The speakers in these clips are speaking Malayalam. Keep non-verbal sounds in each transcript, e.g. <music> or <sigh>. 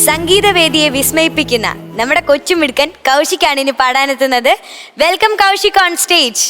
സംഗീതവേദിയെ വിസ്മയിപ്പിക്കുന്ന നമ്മുടെ കൊച്ചുമിടുക്കൻ കൗശിക്കാണ് ഇനി പാടാനെത്തുന്നത് welcome Kaushik on stage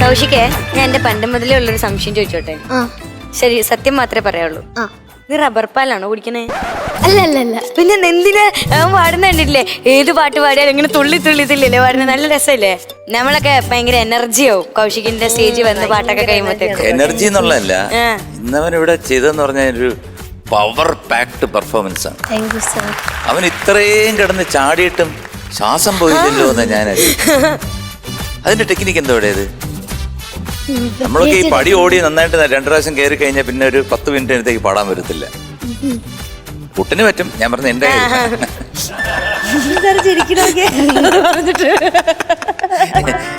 കൗശിക്കേ ഞാൻ എന്റെ പണ്ട് മുതലേ ഉള്ളൊരു സംശയം ചോദിച്ചോട്ടെ? ആ. ശരി സത്യം മാത്രമേ പറയാവുള്ളൂ. ആ. നീ റബ്ബർ പാലാണോ കുടിക്കണേ? അല്ല അല്ല അല്ല പിന്നെ എന്തിനാ പാടുന്ന കണ്ടിട്ടില്ലേ? ഏത് പാട്ട് പാടിയാലും ഇങ്ങനെ തുള്ളി തുള്ളി തുള്ളില്ലേ പാടുന്നത് നല്ല രസമല്ലേ? നമ്മളൊക്കെ ഭയങ്കര എനർജി ആവും. കൗശികിന്റെ സ്റ്റേജ് വന്ന് പാട്ടൊക്കെ കഴിയുമ്പോഴത്തേക്ക് എനർജി എന്നുള്ളതല്ല. ഇന്നവൻ ഇവിടെ ചെയ്തെന്ന് പറഞ്ഞ ഒരു പവർ പാക്ഡ് പെർഫോമൻസ് ആണ്. അവൻ ഇത്രയും കിടന്ന് ചാടിയിട്ടും ശ്വാസം പോയില്ലല്ലോ എന്ന് ഞാൻ <laughs> അതിന്റെ ടെക്നിക്ക് എന്താ ഇവിടെ നമ്മളൊക്കെ ഈ പടി ഓടി നന്നായിട്ട് രണ്ടു പ്രാവശ്യം കയറി കഴിഞ്ഞാൽ പിന്നെ ഒരു പത്ത് മിനിറ്റ് അടുത്തേക്ക് പാടാൻ വരത്തില്ല. കുട്ടിന് പറ്റും. ഞാൻ പറഞ്ഞ എന്റെ.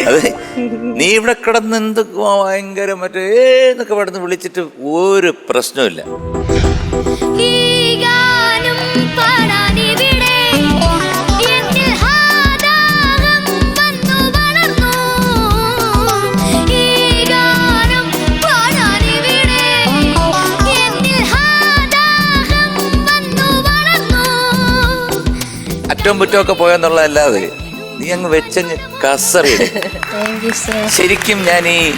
അത് നീ ഇവിടെ കിടന്ന് എന്ത് ഭയങ്കര മറ്റേ എന്നൊക്കെ പെടുന്ന് വിളിച്ചിട്ട് ഒരു പ്രശ്നമില്ല ഈ ഗാനം അറ്റവും മുറ്റവും പോയെന്നുള്ളതല്ലാതെ നീ അങ്ങ് വെച്ചങ്ങ് കസറി ശരിക്കും ഞാൻ ഈ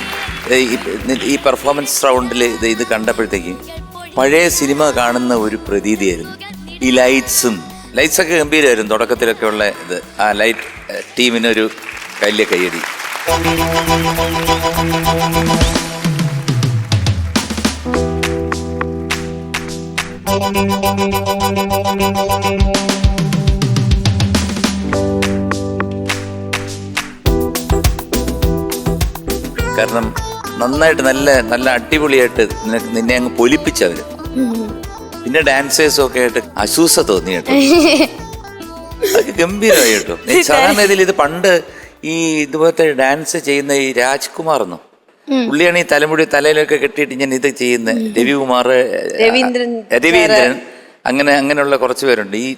ഈ- പെർഫോമൻസ് റൗണ്ടിൽ ഇത് ഇത് കണ്ടപ്പോഴത്തേക്ക് പഴയ സിനിമ കാണുന്ന ഒരു പ്രതീതിയായിരുന്നു. ഈ ലൈറ്റ്സും ലൈറ്റ്സ് ഒക്കെ ഗംഭീരമായിരുന്നു തുടക്കത്തിലൊക്കെ ഉള്ള ഇത്. ആ ലൈറ്റ് ടീമിനൊരു കല്ല് കയ്യടി. കാരണം നന്നായിട്ട് നല്ല നല്ല അടിപൊളിയായിട്ട് നിനക്ക് നിന്നെ അങ്ങ് പൊലിപ്പിച്ചവര്. പിന്നെ ഡാൻസേഴ്സും ഒക്കെ ആയിട്ട് അശൂസ തോന്നി കേട്ടോ. അതൊക്കെ ഗംഭീരമായി കേട്ടോ. സാധാരണ ഇതിൽ ഇത് പണ്ട് ഈ ഇതുപോലത്തെ ഡാൻസ് ചെയ്യുന്ന ഈ രാജ്കുമാർ എന്നോ? പുള്ളിയാണ് ഈ തലമുടി തലയിലൊക്കെ കെട്ടിയിട്ട് ഞാൻ ഇത് ചെയ്യുന്ന രവികുമാർ രവീന്ദ്രൻ രവീന്ദ്രൻ അങ്ങനെ അങ്ങനെയുള്ള കുറച്ച് പേരുണ്ട്. ഈ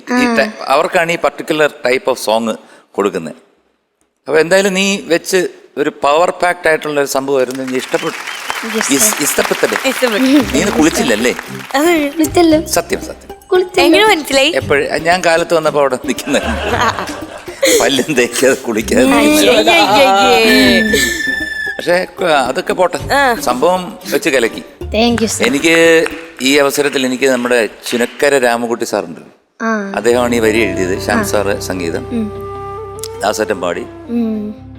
അവർക്കാണ് ഈ പർട്ടിക്കുലർ ടൈപ്പ് ഓഫ് സോങ് കൊടുക്കുന്നത്. അപ്പൊ എന്തായാലും നീ വെച്ച് ഒരു പവർ പാക്ഡ് ആയിട്ടുള്ള ഒരു സംഭവമായിരുന്നു നീ ഇഷ്ടപ്പെട്ടു? നീ കുളിച്ചില്ലല്ലേ? കുളിച്ചല്ലോ. സത്യം സത്യം. മനസ്സിലായി? എപ്പോഴും ഞാൻ കാലത്ത് വന്നപ്പോ അവിടെ നിൽക്കുന്ന പല്ലും തേക്കാതെ കുളിക്കാതെ. പക്ഷെ അതൊക്കെ പോട്ടെ. സംഭവം വെച്ച് കലക്കി. താങ്ക് യു സർ എനിക്ക് ഈ അവസരത്തിൽ എനിക്ക് നമ്മുടെ ചുനക്കര രാമകുട്ടി സാറുണ്ട്. ആ. അദ്ദേഹമാണ് ഈ വരി എഴുതിയത്. ശ്യാം സാറ് സംഗീതം. ദാസറ്റം പാടി.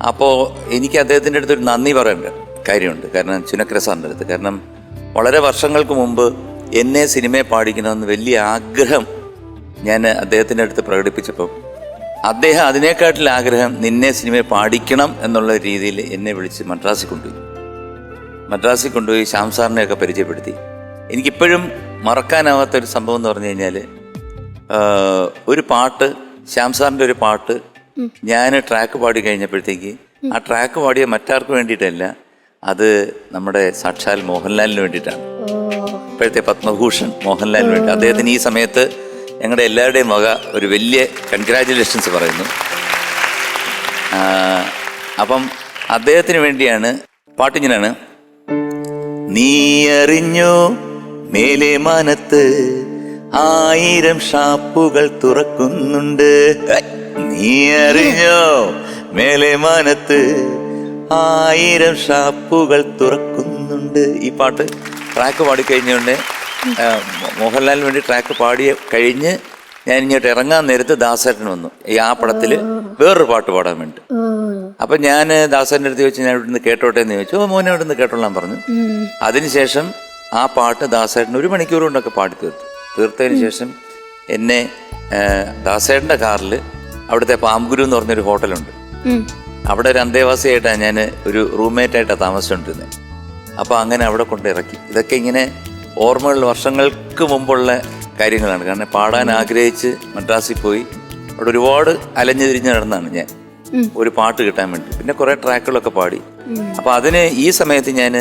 അപ്പോൾ എനിക്ക് അദ്ദേഹത്തിന്റെ അടുത്ത് ഒരു നന്ദി പറയേണ്ട കാര്യമുണ്ട്. കാരണം ചുനക്കര സാറിന്റെ അടുത്ത്. കാരണം വളരെ വർഷങ്ങൾക്ക് മുമ്പ് എന്നെ സിനിമയെ പാടിക്കണമെന്ന് വലിയ ആഗ്രഹം ഞാൻ അദ്ദേഹത്തിന്റെ അടുത്ത് പ്രകടിപ്പിച്ചപ്പോൾ അദ്ദേഹം അതിനേക്കാട്ടിൽ ആഗ്രഹം നിന്നെ സിനിമയെ പാടിക്കണം എന്നുള്ള രീതിയിൽ എന്നെ വിളിച്ച് മദ്രാസിൽ കൊണ്ടുപോയി. മദ്രാസിൽ കൊണ്ടുപോയി ശ്യാം സാറിനെയൊക്കെ പരിചയപ്പെടുത്തി. എനിക്കിപ്പോഴും മറക്കാനാവാത്ത ഒരു സംഭവം എന്ന് പറഞ്ഞു കഴിഞ്ഞാൽ ഒരു പാട്ട് ശ്യാം സാറിന്റെ ഒരു പാട്ട് ഞാൻ ട്രാക്ക് പാടി കഴിഞ്ഞപ്പോഴത്തേക്ക് ആ ട്രാക്ക് പാടിയ മറ്റാർക്കും വേണ്ടിയിട്ടല്ല അത് നമ്മുടെ സാക്ഷാൽ മോഹൻലാലിന് വേണ്ടിയിട്ടാണ്. ഇപ്പോഴത്തെ പത്മഭൂഷൺ മോഹൻലാലിന് വേണ്ടി. അദ്ദേഹത്തിന് ഈ സമയത്ത് ഞങ്ങളുടെ എല്ലാവരുടെയും വക ഒരു വലിയ കൺഗ്രാറ്റുലേഷൻസ് പറയുന്നു. അപ്പം അദ്ദേഹത്തിന് വേണ്ടിയാണ് പാട്ടിങ്ങനാണ് നീ അറിഞ്ഞോ മേലെ മാനത്ത് ആയിരം ഷാപ്പുകൾ തുറക്കുന്നുണ്ട്! നീ അറിഞ്ഞോ മേലെ മാനത്ത് ആയിരം ഷാപ്പുകൾ തുറക്കുന്നുണ്ട്. ഈ പാട്ട് ട്രാക്ക് പാടിക്കഴിഞ്ഞുകൊണ്ട് മോഹൻലാലിന് വേണ്ടി ട്രാക്ക് പാടി കഴിഞ്ഞ് ഞാൻ ഇങ്ങോട്ട് ഇറങ്ങാൻ നേരത്ത് ദാസേട്ടൻ വന്നു. ഈ ആ പടത്തിൽ വേറൊരു പാട്ട് പാടാൻ വേണ്ടി അപ്പൊ ഞാൻ ദാസന്റെ അടുത്ത് ചോദിച്ചു ഞാൻ ഇവിടുന്ന് കേട്ടോട്ടെ എന്ന് ചോദിച്ചു. മോനെ മോനെ ഇവിടുന്ന് കേട്ടോളാൻ പറഞ്ഞു. അതിനുശേഷം ആ പാട്ട് ദാസേട്ടൻ ഒരു മണിക്കൂർ കൊണ്ടൊക്കെ പാടി തീർത്തു തീർത്തതിന് ശേഷം എന്നെ ദാസേട്ടന്റെ കാറിൽ അവിടുത്തെ പാമ്പുരു എന്ന് പറഞ്ഞൊരു ഹോട്ടലുണ്ട്. അവിടെ ഒരു അന്തേവാസിയായിട്ടാണ് ഞാൻ ഒരു റൂംമേറ്റ് ആയിട്ടാണ് താമസിച്ചുകൊണ്ടിരുന്നത് അപ്പോൾ അങ്ങനെ അവിടെ കൊണ്ട് ഇറക്കി. ഇതൊക്കെ ഇങ്ങനെ ഓർമ്മകൾ വർഷങ്ങൾക്ക് മുമ്പുള്ള കാര്യങ്ങളാണ്. കാരണം പാടാൻ ആഗ്രഹിച്ച് മദ്രാസിൽ പോയി അവിടെ ഒരുപാട് അലഞ്ഞു തിരിഞ്ഞ് നടന്നാണ് ഞാൻ. ഒരു പാട്ട് കിട്ടാൻ വേണ്ടി. പിന്നെ കുറേ ട്രാക്കുകളൊക്കെ പാടി. അപ്പോൾ അതിന് ഈ സമയത്ത് ഞാൻ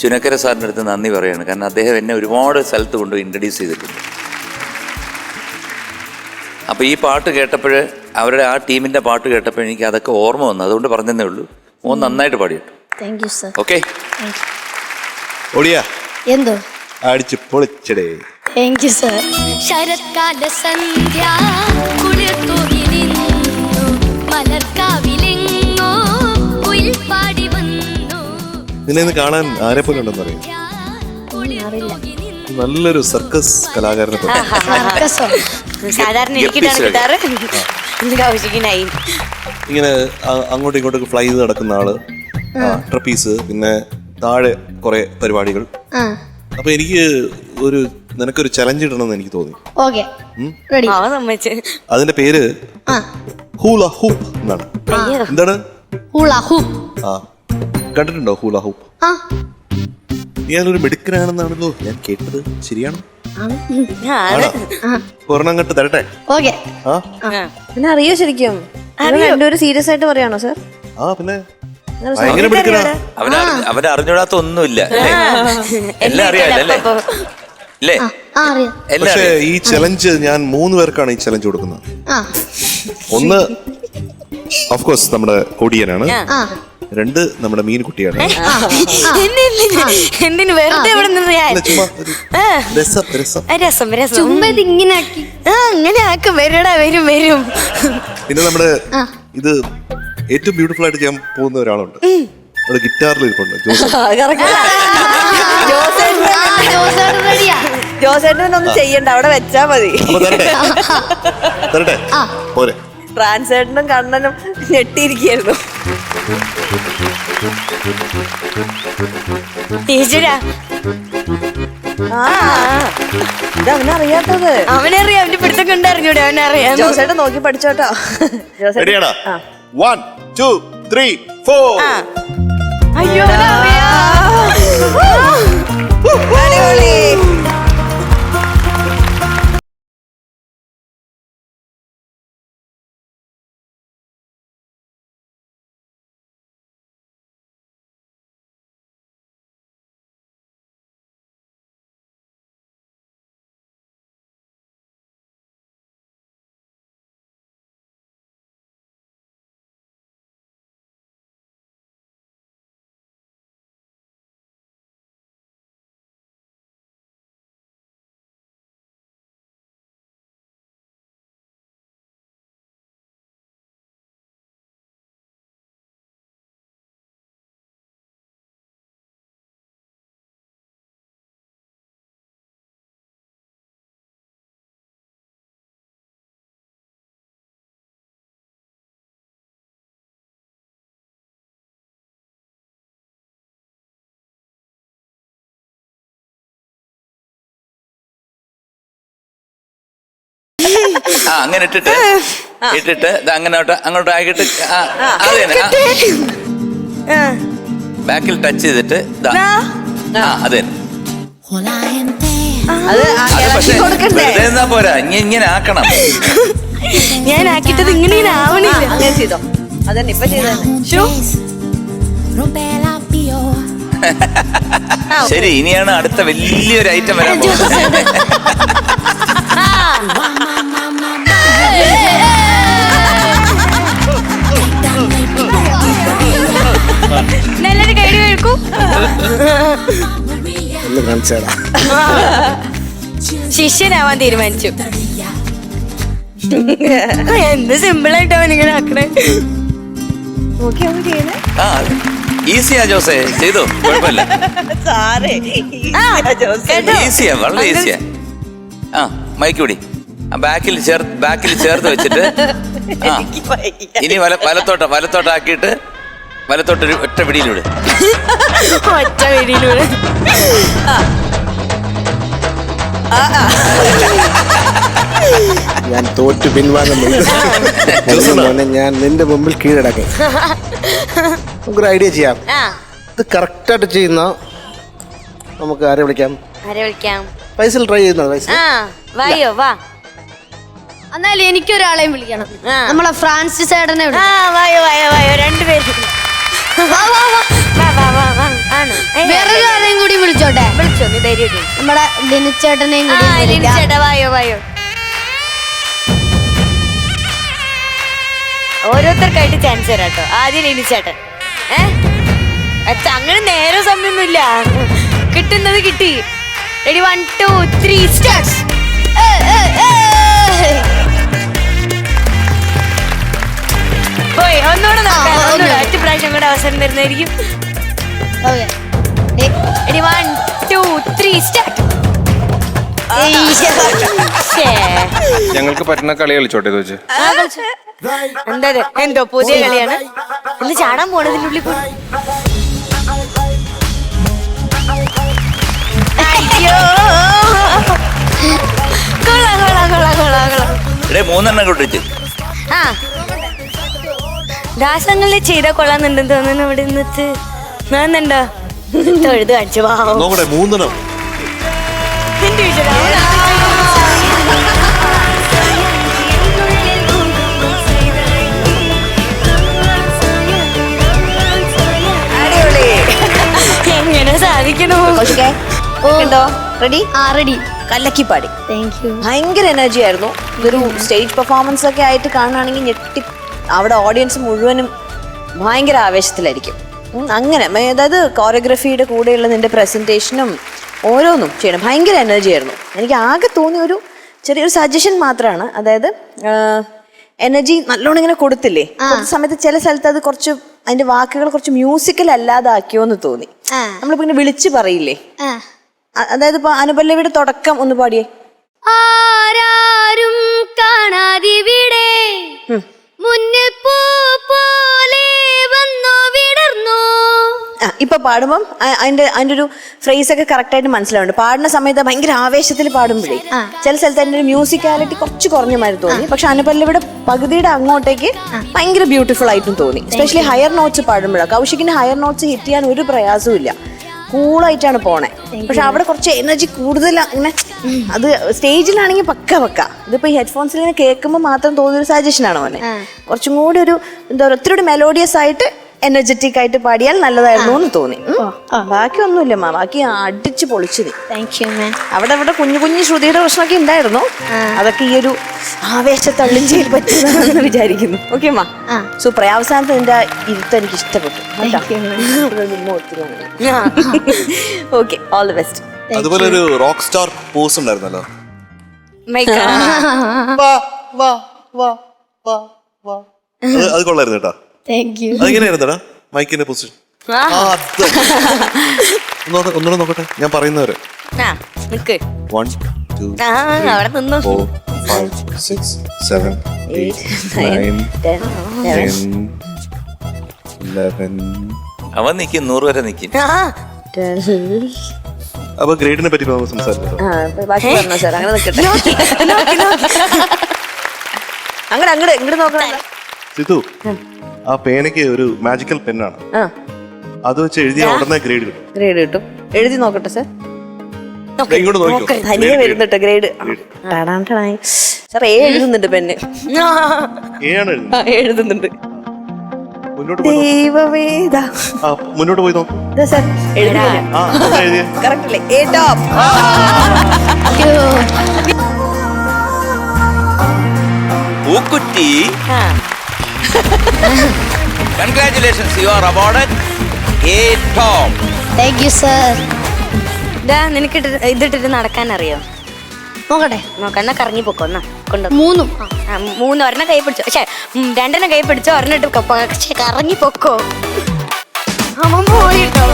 ചുനക്കര സാറിന്റെ അടുത്ത് നന്ദി പറയാണ് കാരണം അദ്ദേഹം എന്നെ ഒരുപാട് സ്ഥലത്ത് കൊണ്ട് ഇൻട്രഡ്യൂസ് ചെയ്തിട്ടുണ്ട്. അപ്പോൾ ഈ പാട്ട് കേട്ടപ്പോൾ അവരുടെ ആ ടീമിന്റെ പാട്ട് കേട്ടപ്പോൾ എനിക്ക് അതൊക്കെ ഓർമ്മ വന്നു. അതുകൊണ്ട് പറഞ്ഞതേ ഉള്ളൂ. മോൻ നന്നായിട്ട് പാടിയിട്ടു താങ്ക് യു സർ ഓക്കെ ഒടിയാ എന്തോ? അടിച്ച് പൊളിച്ചടേ. താങ്ക് യു സർ ശരത്കാല സന്ധ്യ നിന്നു മലർക്കാവിലെങ്ങോ കുയിൽ പാടി വന്നു. നിന്നെ ഇന്ന് കാണാൻ ആരെ പോലെ ഉണ്ടെന്ന് അറിയാം കുളിർത്തൂകി നിന്നു നല്ലൊരു സർക്കസ് കലാകാരനെ പോലെ. സർക്കസോ സാധാരണ എനിക്കിട്ടാണ് കിട്ടാറ് ഇന്ന് കൗശിക്കിനായി ഇങ്ങനെ അങ്ങോട്ടും ഇങ്ങോട്ടും ഫ്ലൈ ചെയ്ത് നടക്കുന്ന ആൾ ട്രപ്പീസ് പിന്നെ താഴെ കുറെ പരിപാടികൾ. അപ്പൊ എനിക്ക് ഒരു നിനക്കൊരു ചലഞ്ച് ഇടണമെന്ന് എനിക്ക് തോന്നി. അതിന്റെ പേര് ഹൂല ഹൂപ്പ് എന്നാണ്. എന്താണ്? Hula hoop. ആ. കണ്ടിട്ടുണ്ടോ ഹൂല ഹൂപ്പ്? ഞാനൊരു മിടുക്കനാണെന്നാണല്ലോ ഞാൻ കേട്ടത്. ശരിയാണോ? ഒരെണ്ണം അങ്ങോട്ട് തരട്ടെ. ഓക്കെ. ആ. പിന്നെ അറിയോ ശരിക്കും? രണ്ടുപേരും സീരിയസ് ആയിട്ട് പറയാണോ സർ ആ പിന്നെ? ഭയങ്കര മിടുക്കനാ. അവൻ അവൻ അറിഞ്ഞൂടാത്ത ഒന്നുമില്ല അല്ലേ? എല്ലാം അറിയാലോ അല്ലേ? അല്ലേ? ആ അറിയാം. എല്ലാം പക്ഷേ അറിയാം. ഈ ചലഞ്ച് ഞാൻ മൂന്ന് പേർക്കാണ് ഈ ചലഞ്ച് കൊടുക്കുന്നത്. ആ. ഒന്ന് ഓഫ് കോഴ്സ് നമ്മുടെ ഒടിയനാണ് ആ. രണ്ട് നമ്മുടെ മീൻകുട്ടിയാണ് കുട്ടിയാണ്. എന്തിന് വെറുതെ ഇവിടെ നിന്ന് ഞാൻ അല്ല, ചുമ്മാ ഒരു രസം രസം. ആ, രസം രസം. ചുമ്മാ ഇത് ഇങ്ങനെ ആക്കി. ആ അങ്ങനെ ആക്കും. വരടാ വരും വരും. പിന്നെ നമ്മുടെ ഇത് ഏറ്റവും ബ്യൂട്ടിഫുൾ ആയിട്ട് ചെയ്യാൻ പോകുന്ന ഒരാളുണ്ട്. അവിടെ ഗിറ്റാറിൽ ഇരിപ്പുണ്ട് ജോസ് ജോസേട്ടൻ റെഡിയാ. ജോസേട്ടൻ ഒന്നും ചെയ്യണ്ട അവിടെ വെച്ചാ മതി. അപ്പൊ തരട്ടെ? തരട്ടെ? പോരെ. ട്രാൻസേട്ടനും കണ്ണനും ഞെട്ടിയിരിക്കുന്നു ഇത് അവനറിയാത്തത് അവനറിയാം അവന്റെ പിടുത്തം കണ്ടറിഞ്ഞൂടെ അവനറിയാം ജോസേട്ട നോക്കി പഠിച്ചോട്ടോ. റെഡിയാടാ വൺ ടു ത്രീ ഫോർ. അയ്യോ. അടിപൊളി. ആ അങ്ങനെ ഇട്ടിട്ട് ഇട്ടിട്ട് ഇത് അങ്ങോട്ട് അങ്ങോട്ട് ആക്കിയിട്ട് ആ, അത്. ബാക്കിൽ ടച്ച് ചെയ്തിട്ട് ദാ. ആ അത് അത് ഇളക്കി കൊടുക്കണ്ടേ? എന്നാ പോരാ ഇനി ഇങ്ങനെ ആക്കണം. ഞാൻ ആക്കിട്ടത് ഇങ്ങനെ ഇങ്ങനെ ആവണില്ല. അങ്ങനെ ചെയ്തോ. അതന്നെ ഇപ്പൊ ചെയ്തോ Rompe <laughs> ശരി ഇനിയാണ് അടുത്ത വലിയൊരു ഐറ്റം വരാൻ പോകുന്നത്. <laughs> ഒന്ന് കാണിച്ചേടാ ശിഷ്യനാവാൻ തീരുമാനിച്ചു. എന്ത് സിമ്പിൾ ആയിട്ടാ നിങ്ങളെ ഇങ്ങനെ ആക്കണേ ആ ഈസിയാ ജോസേ. ചെയ്തു. കുഴപ്പമില്ല. സാറേ? ഈസിയാ വളരെ ഈസിയാ ആ. മൈക്കൂടി ആ ബാക്കിൽ ചേർ ബാക്കിൽ ചേർത്ത് വെച്ചിട്ട് ആ. ഇനി വല വലത്തോട്ട് വലത്തോട്ടാക്കിയിട്ട് വലത്തോട്ട് ഒരു ഒറ്റ പിടിയിലൂടെ. <laughs> ഒറ്റ പിടിയിലൂടെ. ഞാൻ തോറ്റു പിൻവാങ്ങുന്നു. ഞാൻ നിന്റെ മുമ്പിൽ കീഴടക്കി. നമുക്കൊരു ഐഡിയ ചെയ്യാം. ഇത് കറക്റ്റായിട്ട് ചെയ്യുന്ന നമുക്ക് ആരെ വിളിക്കാം? ആരെ വിളിക്കാം? പൈസൽ ട്രൈ ചെയ്യുന്ന വായോ വാ. എന്നാലും എനിക്കൊരാളെയും വിളിക്കണം. നമ്മളെ ഫ്രാൻസിസ് ഏടനെ വായോ വായോ വായോ. രണ്ടുപേരും. വേറൊരു ആരെയും കൂടി വിളിച്ചോട്ടെ? വിളിച്ചോ നീ ധൈര്യം നമ്മുടെ ലിനിച്ചേട്ടനെയും ആ കൂടി ലിനി വിളിക്കാം. ചേട്ടാ വായോ വായോ. ഓരോരുത്തർക്കായിട്ട് ചാൻസ് തരാം കേട്ടോ ആദ്യം ലിനിച്ചേട്ടൻ ഏഹ് ഏ? അച്ഛ അങ്ങനെ നേരെ സമയമൊന്നുമില്ല. കിട്ടുന്നത് കിട്ടി. Ready one two three start one two three start ഞങ്ങൾക്ക് പറ്റുന്ന കളി കളിച്ചോട്ടെ വെച്ച്. എന്താ? എന്തോ പുതിയ കളിയാണ്. ഒന്ന് ചാടാൻ പോണതിന്റെ ഉള്ളിൽ കൂടി. അയ്യോ. കൊള്ളാം കൊള്ളാം കൊള്ളാം കൊള്ളാം കൊള്ളാം. മൂന്നെണ്ണം കൊണ്ടിട്ട് ആ. ദാസങ്ങളിൽ ചെയ്ത കൊള്ളാന്നുണ്ടെന്ന് തോന്നുന്നു അവിടെ നിന്നിട്ട്. നാന്നുണ്ടോ തൊഴുത് കാണിച്ചു? വാ. നോക്കട്ടെ മൂന്നെണ്ണം. എങ്ങനെ സാധിക്കണു ഉണ്ടോ? റെഡി ആ റെഡി താങ്ക് യു ഭയങ്കര എനർജി ആയിരുന്നു. ഇതൊരു സ്റ്റേജ് പെർഫോമൻസ് ഒക്കെ ആയിട്ട് കാണുകയാണെങ്കിൽ ഞെട്ടി അവിടെ ഓഡിയൻസ് മുഴുവനും ഭയങ്കര ആവേശത്തിലായിരിക്കും. അങ്ങനെ അതായത് കോറിയോഗ്രഫിയുടെ കൂടെയുള്ള നിന്റെ പ്രസന്റേഷനും ഓരോന്നും ചെയ്യണം. ഭയങ്കര എനർജി ആയിരുന്നു. എനിക്ക് ആകെ തോന്നിയ ഒരു ചെറിയൊരു സജഷൻ മാത്രമാണ് അതായത് എനർജി നല്ലോണം ഇങ്ങനെ കൊടുത്തില്ലേ? കുറച്ച് സമയത്ത് ചില സ്ഥലത്ത് അത് കുറച്ച് അതിന്റെ വാക്കുകൾ കുറച്ച് മ്യൂസിക്കൽ അല്ലാതാക്കിയോ എന്ന് തോന്നി നമ്മൾ പിന്നെ വിളിച്ചു വിളിച്ച് പറയില്ലേ അതായത് ഇപ്പൊ അനുപല്ലവിയുടെ തുടക്കം ഒന്ന് പാടിയേ. ആരാരും കാണാതിവിടെ. പോലെ വന്നു വിടർന്നു. ഇപ്പൊ പാടുമ്പം അ- അതിന്റെ അതിന്റെ ഒരു ഫ്രേസ് ഒക്കെ കറക്റ്റ് ആയിട്ട് മനസ്സിലാവുന്നുണ്ട്. പാടുന്ന സമയത്ത് ഭയങ്കര ആവേശത്തിൽ പാടുമ്പോഴേ ചില സ്ഥലത്ത് അതിന്റെ ഒരു മ്യൂസിക്കാലിറ്റി കുറച്ച് കുറഞ്ഞ മാതിരി തോന്നി. പക്ഷെ അനുപല്ലവിടെ പകുതിയുടെ അങ്ങോട്ടേക്ക് ഭയങ്കര ബ്യൂട്ടിഫുൾ ആയിട്ടും തോന്നി. സ്പെഷ്യലി ഹയർ നോട്ട്സ് പാടുമ്പോഴാണ് കൗശിക്കിന് ഹയർ നോട്ട്സ് ഹിറ്റ് ചെയ്യാൻ ഒരു പ്രയാസവും ഇല്ല കൂളായിട്ടാണ് പോണേ. പക്ഷെ അവിടെ കുറച്ച് എനർജി കൂടുതൽ അങ്ങനെ അത് സ്റ്റേജിലാണെങ്കിൽ പക്ക പക്ക. ഇതിപ്പോ ഈ ഹെഡ്ഫോൺസിൽ കേൾക്കുമ്പോൾ മാത്രം തോന്നിയൊരു സജഷൻ ആണ് മോനെ. കുറച്ചും കൂടി ഒരു എന്താ പറയുക ഒത്തിരി മെലോഡിയസ് ആയിട്ട് എനർജറ്റിക് ആയിട്ട് പാടിയാൽ നല്ലതായിരുന്നു എന്ന് തോന്നി. ഉം. ബാക്കി ഒന്നുമില്ല മാ. ബാക്കി അടിച്ചു പൊളിച്ചു നീ. താങ്ക് യു മാം അവിടെ അവിടെ കുഞ്ഞു കുഞ്ഞു ശ്രുതിയുടെ പ്രശ്നമൊക്കെ ഉണ്ടായിരുന്നു. അതൊക്കെ ഈ ഒരു ആവേശത്തള്ളിഞ്ചയിൽ പറ്റുന്നതാണെന്ന് വിചാരിക്കുന്നു. ഓക്കെ മാ? സൂപ്പർ അവസാനത്തെ നിന്റെ ഇരുത്തം എനിക്ക് ഇഷ്ടപ്പെട്ടു. ഓക്കെ ഓൾ ദി ബെസ്റ്റ് അതുപോലെ ഒരു റോക്ക് സ്റ്റാർ പോസ് ഉണ്ടായിരുന്നല്ലോ. വാ വാ വാ വാ വാ. അത് അത് കൊള്ളായിരുന്നു കേട്ടാ. താങ്ക് യു അതെങ്ങനെയായിരുന്നടാ? മൈക്കിന്റെ പൊസിഷൻ ഒന്നുകൂടെ നോക്കട്ടെ ഞാൻ പറയുന്നവരെ. ആ നിക്ക്. വൺ ടു ആ അവിടെ നിന്നു. ഫോർ ഫൈവ് സിക്സ് സെവൻ അവൻ നിൽക്കും നൂറ് വരെ നിൽക്കും ആ. അപ്പൊ ഗ്രേഡിനെ പറ്റി സംസാരിക്കാം അങ്ങോട്ട് അങ്ങോട്ട് ഇങ്ങോട്ട് നോക്കണം സിതു ആ പേനയ്ക്ക് ഒരു മാജിക്കൽ പെന്നാണ് ആ. അത് വെച്ച് എഴുതിയ ഉടനെ ഗ്രേഡ് കിട്ടും. ഗ്രേഡ് കിട്ടും. എഴുതി നോക്കട്ടെ സാർ ഇങ്ങോട്ട് നോക്കിക്കോ. തനിയെ വരുന്നുണ്ട് ഗ്രേഡ് സാർ ഏ എഴുതുന്നുണ്ട് പെണ്ണ്. എ ആണ് എഴുതുന്നത്. ആ, എഴുതുന്നുണ്ട്. മുന്നോട്ട് പോയി നോക്ക്. ദൈവമേ ഇതാ ആ മുന്നോട്ട് പോയി നോക്ക്. ഇതാ സാർ എഴുതില്ല ആ എന്താ എഴുതിയ. കറക്റ്റ് അല്ലേ? എ ടോപ്പ് പൂക്കുറ്റി. ആ. Congratulations you are awarded a tom thank you sir ഇതാ നിനക്ക് ഇതിട്ടിട്ട് നടക്കാൻ അറിയോ നോക്കട്ടെ നോക്കണ്ണ കറങ്ങി പൊക്കോ എന്നാ കൊണ്ടു മൂന്നും മൂന്ന് ഒരെണ്ണം കൈ പിടിച്ചോ പക്ഷേ രണ്ടെണ്ണം കൈ പിടിച്ചോ ഒരെണ്ണം ഇട്ട് പക്ഷേ കറങ്ങി പൊക്കോ അവൻ പോയിട്ടോ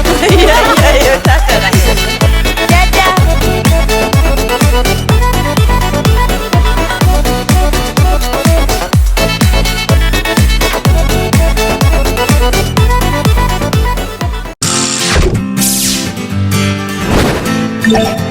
Yeah.